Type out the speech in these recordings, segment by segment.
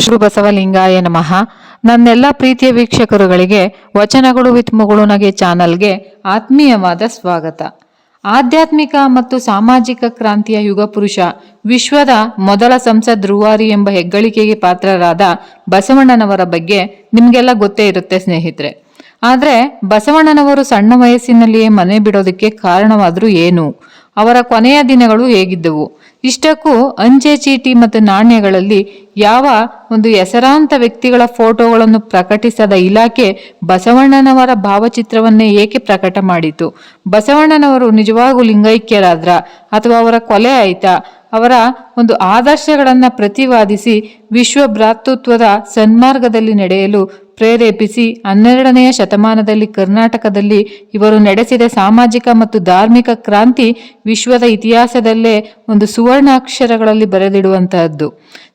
ಶ್ರೀ ಬಸವಲಿಂಗಾಯ ನಮಃ. ನನ್ನೆಲ್ಲ ಪ್ರೀತಿಯ ವೀಕ್ಷಕರುಗಳಿಗೆ, ವಚನಗಳು ವಿತ್ ಮುಗುಳುನಗೆ ಚಾನಲ್ಗೆ ಆತ್ಮೀಯವಾದ ಸ್ವಾಗತ. ಆಧ್ಯಾತ್ಮಿಕ ಮತ್ತು ಸಾಮಾಜಿಕ ಕ್ರಾಂತಿಯ ಯುಗಪುರುಷ ವಿಶ್ವದ ಮೊದಲ ಸಂಸದ್ ರುವಾರಿ ಎಂಬ ಹೆಗ್ಗಳಿಕೆಗೆ ಪಾತ್ರರಾದ ಬಸವಣ್ಣನವರ ಬಗ್ಗೆ ನಿಮಗೆಲ್ಲ ಗೊತ್ತೇ ಇರುತ್ತೆ ಸ್ನೇಹಿತರೆ. ಆದ್ರೆ ಬಸವಣ್ಣನವರು ಸಣ್ಣ ವಯಸ್ಸಿನಲ್ಲಿಯೇ ಮನೆ ಬಿಡೋದಕ್ಕೆ ಕಾರಣವಾದ್ರೂ ಏನು? ಅವರ ಕೊನೆಯ ದಿನಗಳು ಹೇಗಿದ್ದವು? ಇಷ್ಟಕ್ಕೂ ಅಂಚೆ ಚೀಟಿ ಮತ್ತು ನಾಣ್ಯಗಳಲ್ಲಿ ಯಾವ ಒಂದು ಹೆಸರಾಂತ ವ್ಯಕ್ತಿಗಳ ಫೋಟೋಗಳನ್ನು ಪ್ರಕಟಿಸದ ಇಲಾಖೆ ಬಸವಣ್ಣನವರ ಭಾವಚಿತ್ರವನ್ನೇ ಏಕೆ ಪ್ರಕಟ ಮಾಡಿತು? ಬಸವಣ್ಣನವರು ನಿಜವಾಗೂ ಲಿಂಗೈಕ್ಯರಾದ್ರ ಅಥವಾ ಅವರ ಕೊಲೆ ಆಯ್ತಾ? ಅವರ ಒಂದು ಆದರ್ಶಗಳನ್ನು ಪ್ರತಿವಾದಿಸಿ ವಿಶ್ವ ಭ್ರಾತೃತ್ವದ ಸನ್ಮಾರ್ಗದಲ್ಲಿ ನಡೆಯಲು ಪ್ರೇರೇಪಿಸಿ ಹನ್ನೆರಡನೆಯ ಶತಮಾನದಲ್ಲಿ ಕರ್ನಾಟಕದಲ್ಲಿ ಇವರು ನಡೆಸಿದ ಸಾಮಾಜಿಕ ಮತ್ತು ಧಾರ್ಮಿಕ ಕ್ರಾಂತಿ ವಿಶ್ವದ ಇತಿಹಾಸದಲ್ಲೇ ಒಂದು ಸುವರ್ಣಾಕ್ಷರಗಳಲ್ಲಿ ಬರೆದಿಡುವಂತಹದ್ದು.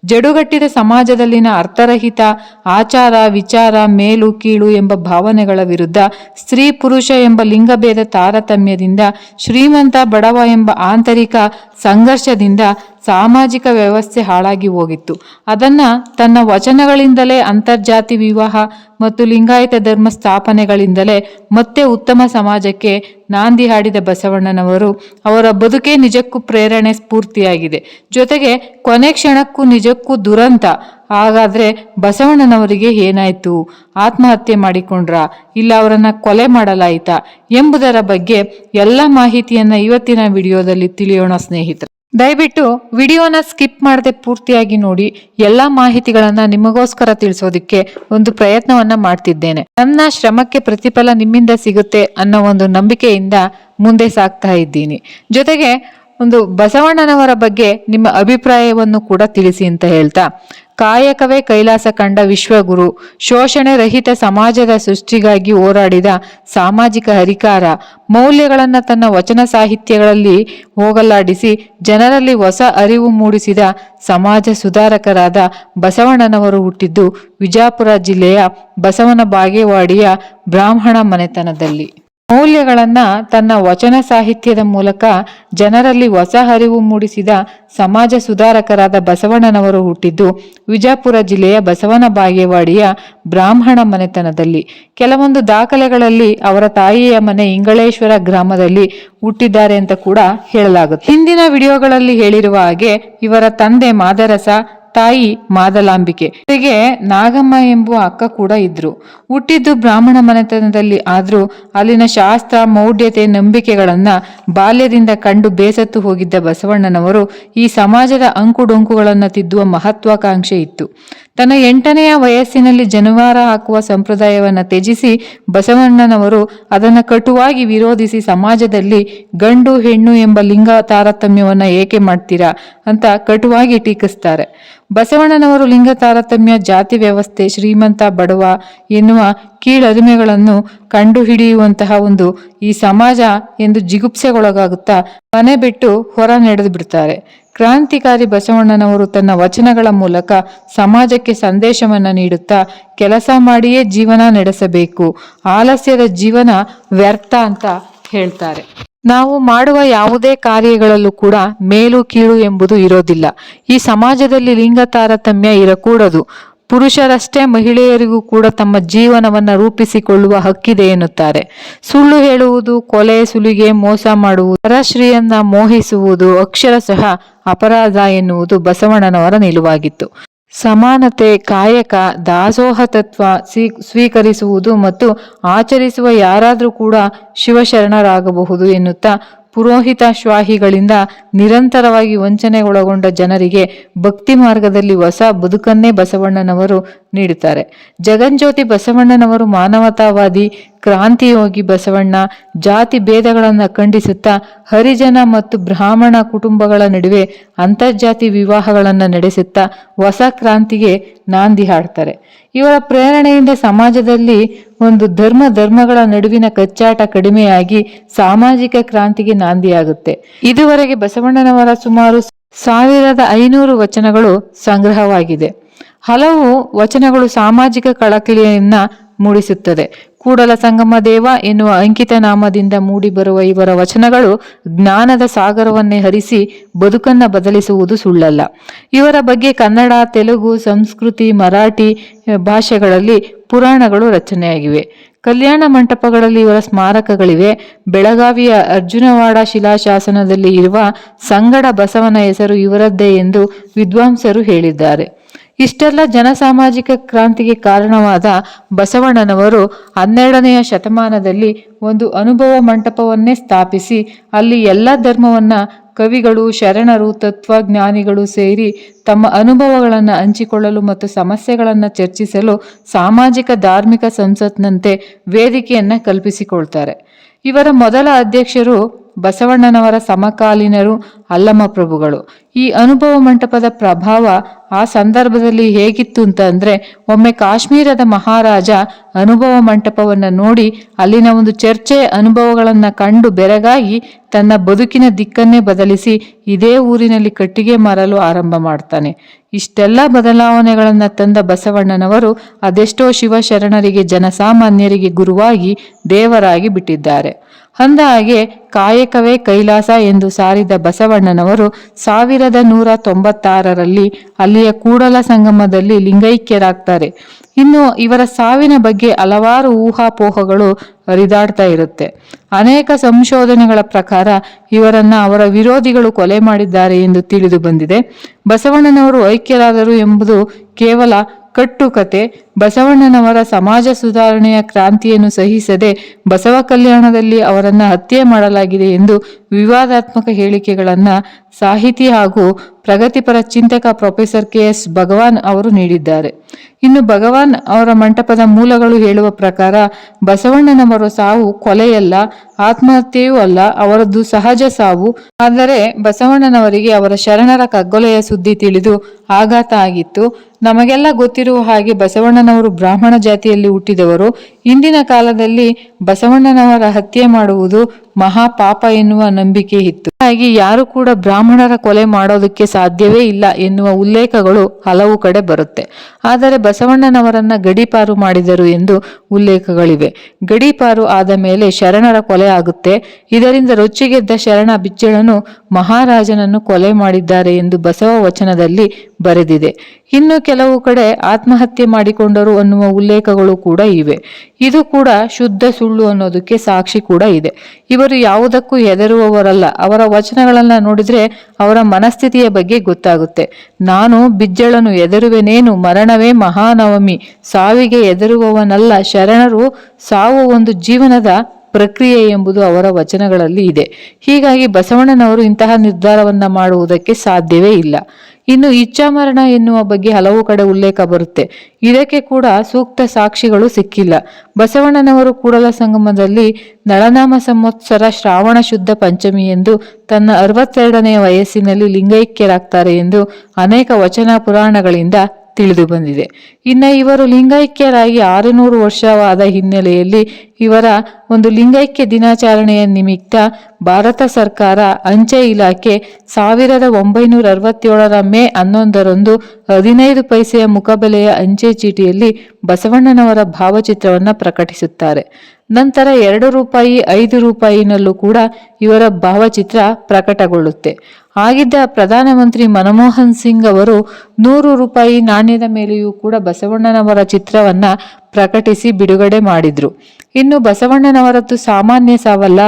ಜಡುಗಟ್ಟಿದ ಸಮಾಜದಲ್ಲಿನ ಅರ್ಥರಹಿತ ಆಚಾರ, ವಿಚಾರ, ಮೇಲು, ಕೀಳು ಎಂಬ ಭಾವನೆಗಳ ವಿರುದ್ಧ ಸ್ತ್ರೀ ಪುರುಷ ಎಂಬ ಲಿಂಗಭೇದ ತಾರತಮ್ಯದಿಂದ ಶ್ರೀಮಂತ ಬಡವ ಎಂಬ ಆಂತರಿಕ ಸಂಘರ್ಷದಿಂದ ಸಾಮಾಜಿಕ ವ್ಯವಸ್ಥೆ ಹಾಳಾಗಿ ಹೋಗಿತ್ತು. ಅದನ್ನ ತನ್ನ ವಚನಗಳಿಂದಲೇ, ಅಂತರ್ಜಾತಿ ವಿವಾಹ ಮತ್ತು ಲಿಂಗಾಯತ ಧರ್ಮ ಸ್ಥಾಪನೆಗಳಿಂದಲೇ ಮತ್ತೆ ಉತ್ತಮ ಸಮಾಜಕ್ಕೆ ನಾಂದಿ ಹಾಡಿದ ಬಸವಣ್ಣನವರು ಅವರ ಬದುಕೇ ನಿಜಕ್ಕೂ ಪ್ರೇರಣೆ ಸ್ಫೂರ್ತಿಯಾಗಿದೆ. ಜೊತೆಗೆ ಕೊನೆ ಕ್ಷಣಕ್ಕೂ ನಿಜಕ್ಕೂ ದುರಂತ. ಹಾಗಾದ್ರೆ ಬಸವಣ್ಣನವರಿಗೆ ಏನಾಯ್ತು? ಆತ್ಮಹತ್ಯೆ ಮಾಡಿಕೊಂಡ್ರ? ಇಲ್ಲ ಅವರನ್ನ ಕೊಲೆ ಮಾಡಲಾಯಿತಾ? ಎಂಬುದರ ಬಗ್ಗೆ ಎಲ್ಲ ಮಾಹಿತಿಯನ್ನ ಇವತ್ತಿನ ವಿಡಿಯೋದಲ್ಲಿ ತಿಳಿಯೋಣ ಸ್ನೇಹಿತರೆ. ದಯವಿಟ್ಟು ವಿಡಿಯೋನ ಸ್ಕಿಪ್ ಮಾಡದೆ ಪೂರ್ತಿಯಾಗಿ ನೋಡಿ ಎಲ್ಲಾ ಮಾಹಿತಿಗಳನ್ನ ನಿಮಗೋಸ್ಕರ ತಿಳಿಸೋದಿಕ್ಕೆ ಒಂದು ಪ್ರಯತ್ನವನ್ನ ಮಾಡ್ತಿದ್ದೇನೆ. ನನ್ನ ಶ್ರಮಕ್ಕೆ ಪ್ರತಿಫಲ ನಿಮ್ಮಿಂದ ಸಿಗುತ್ತೆ ಅನ್ನೋ ಒಂದು ನಂಬಿಕೆಯಿಂದ ಮುಂದೆ ಸಾಗ್ತಾ ಇದ್ದೀನಿ. ಜೊತೆಗೆ ಒಂದು ಬಸವಣ್ಣನವರ ಬಗ್ಗೆ ನಿಮ್ಮ ಅಭಿಪ್ರಾಯವನ್ನು ಕೂಡ ತಿಳಿಸಿ ಅಂತ ಹೇಳ್ತಾ. ಕಾಯಕವೇ ಕೈಲಾಸ ಕಂಡ ವಿಶ್ವಗುರು, ಶೋಷಣೆ ರಹಿತ ಸಮಾಜದ ಸೃಷ್ಟಿಗಾಗಿ ಹೋರಾಡಿದ ಸಾಮಾಜಿಕ ಹರಿಕಾರ, ಮೌಲ್ಯಗಳನ್ನು ತನ್ನ ವಚನ ಸಾಹಿತ್ಯಗಳಲ್ಲಿ ಹೋಗಲಾಡಿಸಿ ಜನರಲ್ಲಿ ಹೊಸ ಅರಿವು ಮೂಡಿಸಿದ ಸಮಾಜ ಸುಧಾರಕರಾದ ಬಸವಣ್ಣನವರು ಹುಟ್ಟಿದ್ದು ವಿಜಾಪುರ ಜಿಲ್ಲೆಯ ಬಸವನ ಬಾಗೇವಾಡಿಯ ಬ್ರಾಹ್ಮಣ ಮನೆತನದಲ್ಲಿ. ಮೌಲ್ಯಗಳನ್ನ ತನ್ನ ವಚನ ಸಾಹಿತ್ಯದ ಮೂಲಕ ಜನರಲ್ಲಿ ಹೊಸ ಅರಿವು ಮೂಡಿಸಿದ ಸಮಾಜ ಸುಧಾರಕರಾದ ಬಸವಣ್ಣನವರು ಹುಟ್ಟಿದ್ದು ವಿಜಾಪುರ ಜಿಲ್ಲೆಯ ಬಸವನ ಬಾಗೇವಾಡಿಯ ಬ್ರಾಹ್ಮಣ ಮನೆತನದಲ್ಲಿ. ಕೆಲವೊಂದು ದಾಖಲೆಗಳಲ್ಲಿ ಅವರ ತಾಯಿಯ ಮನೆ ಇಂಗಳೇಶ್ವರ ಗ್ರಾಮದಲ್ಲಿ ಹುಟ್ಟಿದ್ದಾರೆ ಅಂತ ಕೂಡ ಹೇಳಲಾಗುತ್ತೆ. ಹಿಂದಿನ ವಿಡಿಯೋಗಳಲ್ಲಿ ಹೇಳಿರುವ ಹಾಗೆ ಇವರ ತಂದೆ ಮಾದರಸ ತಾಯಿ ಮಾದಲಾಂಬಿಕೆ. ಜೊತೆಗೆ ನಾಗಮ್ಮ ಎಂಬುವ ಅಕ್ಕ ಕೂಡ ಇದ್ರು. ಹುಟ್ಟಿದ್ದು ಬ್ರಾಹ್ಮಣ ಮನೆತನದಲ್ಲಿ ಆದ್ರೂ ಅಲ್ಲಿನ ಶಾಸ್ತ್ರ, ಮೌಢ್ಯತೆ, ನಂಬಿಕೆಗಳನ್ನ ಬಾಲ್ಯದಿಂದ ಕಂಡು ಬೇಸತ್ತು ಹೋಗಿದ್ದ ಬಸವಣ್ಣನವರು ಈ ಸಮಾಜದ ಅಂಕುಡೊಂಕುಗಳನ್ನ ತಿದ್ದುವ ಮಹತ್ವಾಕಾಂಕ್ಷೆ ಇತ್ತು. ತನ್ನ ಎಂಟನೆಯ ವಯಸ್ಸಿನಲ್ಲಿ ಜನವಾರ ಹಾಕುವ ಸಂಪ್ರದಾಯವನ್ನು ತ್ಯಜಿಸಿ ಬಸವಣ್ಣನವರು ಅದನ್ನು ಕಟುವಾಗಿ ವಿರೋಧಿಸಿ ಸಮಾಜದಲ್ಲಿ ಗಂಡು ಹೆಣ್ಣು ಎಂಬ ಲಿಂಗ ತಾರತಮ್ಯವನ್ನು ಏಕೆ ಮಾಡ್ತೀರಾ ಅಂತ ಕಟುವಾಗಿ ಟೀಕಿಸ್ತಾರೆ. ಬಸವಣ್ಣನವರು ಲಿಂಗ ತಾರತಮ್ಯ, ಜಾತಿ ವ್ಯವಸ್ಥೆ, ಶ್ರೀಮಂತ, ಬಡವ ಎನ್ನುವ ಕೀಳರಿಮೆಗಳನ್ನು ಕಂಡುಹಿಡಿಯುವಂತಹ ಒಂದು ಈ ಸಮಾಜ ಎಂದು ಜಿಗುಪ್ಸೆಗೊಳಗಾಗುತ್ತಾ ಮನೆ ಬಿಟ್ಟು ಹೊರ ನಡೆದು ಬಿಡ್ತಾರೆ. ಕ್ರಾಂತಿಕಾರಿ ಬಸವಣ್ಣನವರು ತನ್ನ ವಚನಗಳ ಮೂಲಕ ಸಮಾಜಕ್ಕೆ ಸಂದೇಶವನ್ನ ನೀಡುತ್ತಾ ಕೆಲಸ ಮಾಡಿಯೇ ಜೀವನ ನಡೆಸಬೇಕು. ಆಲಸ್ಯದ ಜೀವನ ವ್ಯರ್ಥ ಅಂತ ಹೇಳ್ತಾರೆ. ನಾವು ಮಾಡುವ ಯಾವುದೇ ಕಾರ್ಯಗಳಲ್ಲೂ ಕೂಡ ಮೇಲು ಕೀಳು ಎಂಬುದು ಇರೋದಿಲ್ಲ. ಈ ಸಮಾಜದಲ್ಲಿ ಲಿಂಗ ತಾರತಮ್ಯ ಇರಕೂಡದು. ಪುರುಷರಷ್ಟೇ ಮಹಿಳೆಯರಿಗೂ ಕೂಡ ತಮ್ಮ ಜೀವನವನ್ನ ರೂಪಿಸಿಕೊಳ್ಳುವ ಹಕ್ಕಿದೆ ಎನ್ನುತ್ತಾರೆ. ಸುಳ್ಳು ಹೇಳುವುದು, ಕೊಲೆ, ಸುಲಿಗೆ, ಮೋಸ ಮಾಡುವುದು, ಪರಶ್ರೀಯನ್ನ ಮೋಹಿಸುವುದು ಅಕ್ಷರಶಃ ಅಪರಾಧ ಎನ್ನುವುದು ಬಸವಣ್ಣನವರ ನಿಲುವಾಗಿತ್ತು. ಸಮಾನತೆ, ಕಾಯಕ, ದಾಸೋಹ ತತ್ವ ಸ್ವೀ ಸ್ವೀಕರಿಸುವುದು ಮತ್ತು ಆಚರಿಸುವ ಯಾರಾದರೂ ಕೂಡ ಶಿವಶರಣರಾಗಬಹುದು ಎನ್ನುತ್ತಾ ಪುರೋಹಿತ ಶ್ವಾಹಿಗಳಿಂದ ನಿರಂತರವಾಗಿ ವಂಚನೆಗೊಳಗೊಂಡ ಜನರಿಗೆ ಭಕ್ತಿ ಮಾರ್ಗದಲ್ಲಿ ಹೊಸ ಬದುಕನ್ನೇ ಬಸವಣ್ಣನವರು ನೀಡುತ್ತಾರೆ. ಜಗಜ್ಯೋತಿ ಬಸವಣ್ಣನವರು ಮಾನವತಾವಾದಿ ಕ್ರಾಂತಿಯೋಗಿ ಬಸವಣ್ಣ ಜಾತಿ ಭೇದಗಳನ್ನು ಖಂಡಿಸುತ್ತಾ ಹರಿಜನ ಮತ್ತು ಬ್ರಾಹ್ಮಣ ಕುಟುಂಬಗಳ ನಡುವೆ ಅಂತರ್ಜಾತಿ ವಿವಾಹಗಳನ್ನು ನಡೆಸುತ್ತಾ ಹೊಸ ಕ್ರಾಂತಿಗೆ ನಾಂದಿ ಹಾಡ್ತಾರೆ. ಇವರ ಪ್ರೇರಣೆಯಿಂದ ಸಮಾಜದಲ್ಲಿ ಒಂದು ಧರ್ಮ ಧರ್ಮಗಳ ನಡುವಿನ ಕಚ್ಚಾಟ ಕಡಿಮೆಯಾಗಿ ಸಾಮಾಜಿಕ ಕ್ರಾಂತಿಗೆ ನಾಂದಿಯಾಗುತ್ತೆ. ಇದುವರೆಗೆ ಬಸವಣ್ಣನವರ ಸುಮಾರು ಸಾವಿರದ ಐನೂರು ವಚನಗಳು ಸಂಗ್ರಹವಾಗಿದೆ. ಹಲವು ವಚನಗಳು ಸಾಮಾಜಿಕ ಕಳಕಳಿಯನ್ನ ಮೂಡಿಸುತ್ತದೆ. ಕೂಡಲ ಸಂಗಮ ದೇವ ಎನ್ನುವ ಅಂಕಿತ ನಾಮದಿಂದ ಮೂಡಿಬರುವ ಇವರ ವಚನಗಳು ಜ್ಞಾನದ ಸಾಗರವನ್ನೇ ಹರಿಸಿ ಬದುಕನ್ನ ಬದಲಿಸುವುದು ಸುಳ್ಳಲ್ಲ. ಇವರ ಬಗ್ಗೆ ಕನ್ನಡ, ತೆಲುಗು, ಸಂಸ್ಕೃತಿ, ಮರಾಠಿ ಭಾಷೆಗಳಲ್ಲಿ ಪುರಾಣಗಳು ರಚನೆಯಾಗಿವೆ. ಕಲ್ಯಾಣ ಮಂಟಪಗಳಲ್ಲಿ ಇವರ ಸ್ಮಾರಕಗಳಿವೆ. ಬೆಳಗಾವಿಯ ಅರ್ಜುನವಾಡ ಶಿಲಾಶಾಸನದಲ್ಲಿ ಇರುವ ಸಂಗಡ ಬಸವನ ಹೆಸರು ಇವರದ್ದೇ ಎಂದು ವಿದ್ವಾಂಸರು ಹೇಳಿದ್ದಾರೆ. ಇಷ್ಟೆಲ್ಲ ಜನಸಾಮಾಜಿಕ ಕ್ರಾಂತಿಗೆ ಕಾರಣವಾದ ಬಸವಣ್ಣನವರು ಹನ್ನೆರಡನೆಯ ಶತಮಾನದಲ್ಲಿ ಒಂದು ಅನುಭವ ಮಂಟಪವನ್ನೇ ಸ್ಥಾಪಿಸಿ, ಅಲ್ಲಿ ಎಲ್ಲ ಧರ್ಮವನ್ನ ಕವಿಗಳು, ಶರಣರು, ತತ್ವಜ್ಞಾನಿಗಳು ಸೇರಿ ತಮ್ಮ ಅನುಭವಗಳನ್ನು ಹಂಚಿಕೊಳ್ಳಲು ಮತ್ತು ಸಮಸ್ಯೆಗಳನ್ನು ಚರ್ಚಿಸಲು ಸಾಮಾಜಿಕ, ಧಾರ್ಮಿಕ ಸಂಸತ್ನಂತೆ ವೇದಿಕೆಯನ್ನು ಕಲ್ಪಿಸಿಕೊಳ್ತಾರೆ. ಇವರ ಮೊದಲ ಅಧ್ಯಕ್ಷರು ಬಸವಣ್ಣನವರ ಸಮಕಾಲೀನರು ಅಲ್ಲಮ ಪ್ರಭುಗಳು. ಈ ಅನುಭವ ಮಂಟಪದ ಪ್ರಭಾವ ಆ ಸಂದರ್ಭದಲ್ಲಿ ಹೇಗಿತ್ತು ಅಂತ ಅಂದ್ರೆ, ಒಮ್ಮೆ ಕಾಶ್ಮೀರದ ಮಹಾರಾಜ ಅನುಭವ ಮಂಟಪವನ್ನ ನೋಡಿ ಅಲ್ಲಿನ ಒಂದು ಚರ್ಚೆ ಅನುಭವಗಳನ್ನು ಕಂಡು ಬೆರಗಾಗಿ ತನ್ನ ಬದುಕಿನ ದಿಕ್ಕನ್ನೇ ಬದಲಿಸಿ ಇದೇ ಊರಿನಲ್ಲಿ ಕಟ್ಟಿಗೆ ಮಾರಲು ಆರಂಭ ಮಾಡ್ತಾನೆ. ಇಷ್ಟೆಲ್ಲ ಬದಲಾವಣೆಗಳನ್ನು ತಂದ ಬಸವಣ್ಣನವರು ಅದೆಷ್ಟೋ ಶಿವಶರಣರಿಗೆ, ಜನಸಾಮಾನ್ಯರಿಗೆ ಗುರುವಾಗಿ ದೇವರಾಗಿ ಬಿಟ್ಟಿದ್ದಾರೆ. ಅಂದಹಾಗೆ, ಕಾಯಕವೇ ಕೈಲಾಸ ಎಂದು ಸಾರಿದ ಬಸವಣ್ಣನವರು ಸಾವಿರದ ನೂರ ತೊಂಬತ್ತಾರರಲ್ಲಿ ಅಲ್ಲಿಯ ಕೂಡಲ ಸಂಗಮದಲ್ಲಿ ಲಿಂಗೈಕ್ಯರಾಗ್ತಾರೆ. ಇನ್ನು ಇವರ ಸಾವಿನ ಬಗ್ಗೆ ಹಲವಾರು ಊಹಾಪೋಹಗಳು ಹರಿದಾಡ್ತಾ ಇರುತ್ತೆ. ಅನೇಕ ಸಂಶೋಧನೆಗಳ ಪ್ರಕಾರ ಇವರನ್ನ ಅವರ ವಿರೋಧಿಗಳು ಕೊಲೆ ಮಾಡಿದ್ದಾರೆ ಎಂದು ತಿಳಿದು ಬಂದಿದೆ. ಬಸವಣ್ಣನವರು ಐಕ್ಯರಾದರು ಎಂಬುದು ಕೇವಲ ಕಟ್ಟುಕತೆ ಬಸವಣ್ಣನವರ ಸಮಾಜ ಸುಧಾರಣೆಯ ಕ್ರಾಂತಿಯನ್ನು ಸಹಿಸದೆ ಬಸವ ಕಲ್ಯಾಣದಲ್ಲಿ ಅವರನ್ನು ಹತ್ಯೆ ಮಾಡಲಾಗಿದೆ ಎಂದು ವಿವಾದಾತ್ಮಕ ಹೇಳಿಕೆಗಳನ್ನು ಸಾಹಿತಿ ಹಾಗೂ ಪ್ರಗತಿಪರ ಚಿಂತಕ ಪ್ರೊಫೆಸರ್ ಕೆ ಎಸ್ ಭಗವಾನ್ ಅವರು ನೀಡಿದ್ದಾರೆ. ಇನ್ನು ಭಗವಾನ್ ಅವರ ಮಂಟಪದ ಮೂಲಗಳು ಹೇಳುವ ಪ್ರಕಾರ ಬಸವಣ್ಣನವರ ಸಾವು ಕೊಲೆಯಲ್ಲ, ಆತ್ಮಹತ್ಯೆಯೂ ಅಲ್ಲ, ಅವರದ್ದು ಸಹಜ ಸಾವು. ಆದರೆ ಬಸವಣ್ಣನವರಿಗೆ ಅವರ ಶರಣರ ಕಗ್ಗೊಲೆಯ ಸುದ್ದಿ ತಿಳಿದು ಆಘಾತ ಆಗಿತ್ತು. ನಮಗೆಲ್ಲ ಗೊತ್ತಿರುವ ಹಾಗೆ ಬಸವಣ್ಣನವರು ಬ್ರಾಹ್ಮಣ ಜಾತಿಯಲ್ಲಿ ಹುಟ್ಟಿದವರು ಇಂದಿನ ಕಾಲದಲ್ಲಿ ಬಸವಣ್ಣನವರ ಹತ್ಯೆ ಮಾಡುವುದು ಮಹಾಪಾಪ ಎನ್ನುವ ನಂಬಿಕೆ ಇತ್ತು ಹಾಗಾಗಿ ಯಾರು ಕೂಡ ಬ್ರಾಹ್ಮಣರ ಕೊಲೆ ಮಾಡೋದಕ್ಕೆ ಸಾಧ್ಯವೇ ಇಲ್ಲ ಎನ್ನುವ ಉಲ್ಲೇಖಗಳು ಹಲವು ಕಡೆ ಬರುತ್ತೆ. ಆದರೆ ಬಸವಣ್ಣನವರನ್ನ ಗಡೀಪಾರು ಮಾಡಿದರು ಎಂದು ಉಲ್ಲೇಖಗಳಿವೆ. ಗಡೀಪಾರು ಆದ ಮೇಲೆ ಶರಣರ ಕೊಲೆ ಆಗುತ್ತೆ. ಇದರಿಂದ ರೊಚ್ಚಿಗೆದ್ದ ಶರಣ ಬಿಚ್ಚಳನು ಮಹಾರಾಜನನ್ನು ಕೊಲೆ ಮಾಡಿದ್ದಾರೆ ಎಂದು ಬಸವ ವಚನದಲ್ಲಿ ಬರೆದಿದೆ. ಇನ್ನು ಕೆಲವು ಕಡೆ ಆತ್ಮಹತ್ಯೆ ಮಾಡಿಕೊಂಡರು ಅನ್ನುವ ಉಲ್ಲೇಖಗಳು ಕೂಡ ಇವೆ. ಇದು ಕೂಡ ಶುದ್ಧ ಸುಳ್ಳು ಅನ್ನೋದಕ್ಕೆ ಸಾಕ್ಷಿ ಕೂಡ ಇದೆ. ಇವರು ಯಾವುದಕ್ಕೂ ಹೆದರುವವರಲ್ಲ. ಅವರ ವಚನಗಳನ್ನು ನೋಡಿದ್ರೆ ಅವರ ಮನಸ್ಥಿತಿಯ ಬಗ್ಗೆ ಗೊತ್ತಾಗುತ್ತೆ. ನಾನು ಬಿಜ್ಜಳನು ಎದರುವೆನೇನು ಮರಣವೇ ಮಹಾನವಮಿ. ಸಾವಿಗೆ ಎದರುವವನಲ್ಲ ಶರಣರು ಸಾವು ಒಂದು ಜೀವನದ ಪ್ರಕ್ರಿಯೆ ಎಂಬುದು ಅವರ ವಚನಗಳಲ್ಲಿ ಇದೆ. ಹೀಗಾಗಿ ಬಸವಣ್ಣನವರು ಇಂತಹ ನಿರ್ಧಾರವನ್ನ ಮಾಡುವುದಕ್ಕೆ ಸಾಧ್ಯವೇ ಇಲ್ಲ. ಇನ್ನು ಇಚ್ಛಾಮರಣ ಎನ್ನುವ ಬಗ್ಗೆ ಹಲವು ಕಡೆ ಉಲ್ಲೇಖ ಬರುತ್ತೆ. ಇದಕ್ಕೆ ಕೂಡ ಸೂಕ್ತ ಸಾಕ್ಷಿಗಳು ಸಿಕ್ಕಿಲ್ಲ. ಬಸವಣ್ಣನವರು ಕೂಡಲ ಸಂಗಮದಲ್ಲಿ ನಳನಾಮ ಸಂವತ್ಸರ ಶ್ರಾವಣ ಶುದ್ಧ ಪಂಚಮಿ ಎಂದು ತನ್ನ ಅರವತ್ತೆರಡನೆಯ ವಯಸ್ಸಿನಲ್ಲಿ ಲಿಂಗೈಕ್ಯರಾಗ್ತಾರೆ ಎಂದು ಅನೇಕ ವಚನ ಪುರಾಣಗಳಿಂದ ತಿಳಿದು ಬಂದಿದೆ. ಇನ್ನ ಇವರು ಲಿಂಗೈಕ್ಯರಾಗಿ ಆರುನೂರು ವರ್ಷವಾದ ಹಿನ್ನೆಲೆಯಲ್ಲಿ ಇವರ ಒಂದು ಲಿಂಗೈಕ್ಯ ದಿನಾಚರಣೆಯ ನಿಮಿತ್ತ ಭಾರತ ಸರ್ಕಾರ ಅಂಚೆ ಇಲಾಖೆ ಸಾವಿರದ ಒಂಬೈನೂರ ಅರವತ್ತೇಳರ ಮೇ ಹನ್ನೊಂದರಂದು ಹದಿನೈದು ಪೈಸೆಯ ಮುಖಬೆಲೆಯ ಅಂಚೆ ಚೀಟಿಯಲ್ಲಿ ಬಸವಣ್ಣನವರ ಭಾವಚಿತ್ರವನ್ನು ಪ್ರಕಟಿಸುತ್ತಾರೆ. ನಂತರ ಎರಡು ರೂಪಾಯಿ ಐದು ರೂಪಾಯಿನಲ್ಲೂ ಕೂಡ ಇವರ ಭಾವಚಿತ್ರ ಪ್ರಕಟಗೊಳ್ಳುತ್ತೆ. ಆಗಿದ್ದ ಪ್ರಧಾನಮಂತ್ರಿ ಮನಮೋಹನ್ ಸಿಂಗ್ ಅವರು ನೂರು ರೂಪಾಯಿ ನಾಣ್ಯದ ಮೇಲೆಯೂ ಕೂಡ ಬಸವಣ್ಣನವರ ಚಿತ್ರವನ್ನ ಪ್ರಕಟಿಸಿ ಬಿಡುಗಡೆ ಮಾಡಿದ್ರು. ಇನ್ನು ಬಸವಣ್ಣನವರದ್ದು ಸಾಮಾನ್ಯ ಸಾವಲ್ಲ,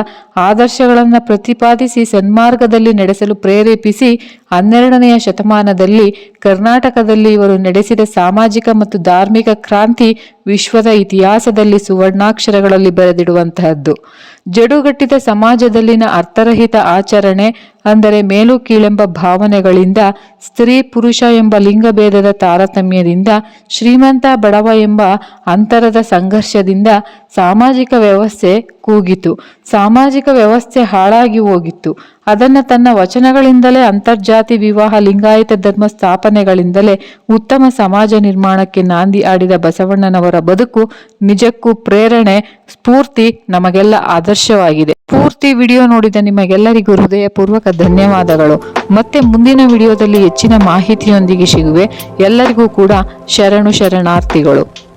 ಆದರ್ಶಗಳನ್ನು ಪ್ರತಿಪಾದಿಸಿ ಸನ್ಮಾರ್ಗದಲ್ಲಿ ನಡೆಸಲು ಪ್ರೇರೇಪಿಸಿ ಹನ್ನೆರಡನೆಯ ಶತಮಾನದಲ್ಲಿ ಕರ್ನಾಟಕದಲ್ಲಿ ಇವರು ನಡೆಸಿದ ಸಾಮಾಜಿಕ ಮತ್ತು ಧಾರ್ಮಿಕ ಕ್ರಾಂತಿ ವಿಶ್ವದ ಇತಿಹಾಸದಲ್ಲಿ ಸುವರ್ಣಾಕ್ಷರಗಳಲ್ಲಿ ಬರೆದಿಡುವಂತಹದ್ದು. ಜಡುಗಟ್ಟಿದ ಸಮಾಜದಲ್ಲಿನ ಅರ್ಥರಹಿತ ಆಚರಣೆ, ಅಂದರೆ ಮೇಲು ಕೀಳೆಂಬ ಭಾವನೆಗಳಿಂದ ಸ್ತ್ರೀ ಪುರುಷ ಎಂಬ ಲಿಂಗಭೇದದ ತಾರತಮ್ಯದಿಂದ ಶ್ರೀಮಂತ ಬಡವ ಎಂಬ ಅಂತರದ ಸಂಘರ್ಷದಿಂದ ಸಾಮಾಜಿಕ ವ್ಯವಸ್ಥೆ ಕೂಗಿತು. ಸಾಮಾಜಿಕ ವ್ಯವಸ್ಥೆ ಹಾಳಾಗಿ ಹೋಗಿತ್ತು. ಅದನ್ನ ತನ್ನ ವಚನಗಳಿಂದಲೇ ಅಂತರ್ಜಾತಿ ವಿವಾಹ ಲಿಂಗಾಯತ ಧರ್ಮ ಸ್ಥಾಪನೆಗಳಿಂದಲೇ ಉತ್ತಮ ಸಮಾಜ ನಿರ್ಮಾಣಕ್ಕೆ ನಾಂದಿ ಆಡಿದ ಬಸವಣ್ಣನವರ ಬದುಕು ನಿಜಕ್ಕೂ ಪ್ರೇರಣೆ, ಸ್ಫೂರ್ತಿ ನಮಗೆಲ್ಲ ಆದರ್ಶವಾಗಿದೆ. ಪೂರ್ತಿ ವಿಡಿಯೋ ನೋಡಿದ ನಿಮಗೆಲ್ಲರಿಗೂ ಹೃದಯಪೂರ್ವಕ ಧನ್ಯವಾದಗಳು. ಮತ್ತೆ ಮುಂದಿನ ವಿಡಿಯೋದಲ್ಲಿ ಹೆಚ್ಚಿನ ಮಾಹಿತಿಯೊಂದಿಗೆ ಸಿಗುವೆ. ಎಲ್ಲರಿಗೂ ಕೂಡ ಶರಣು ಶರಣಾರ್ಥಿಗಳು.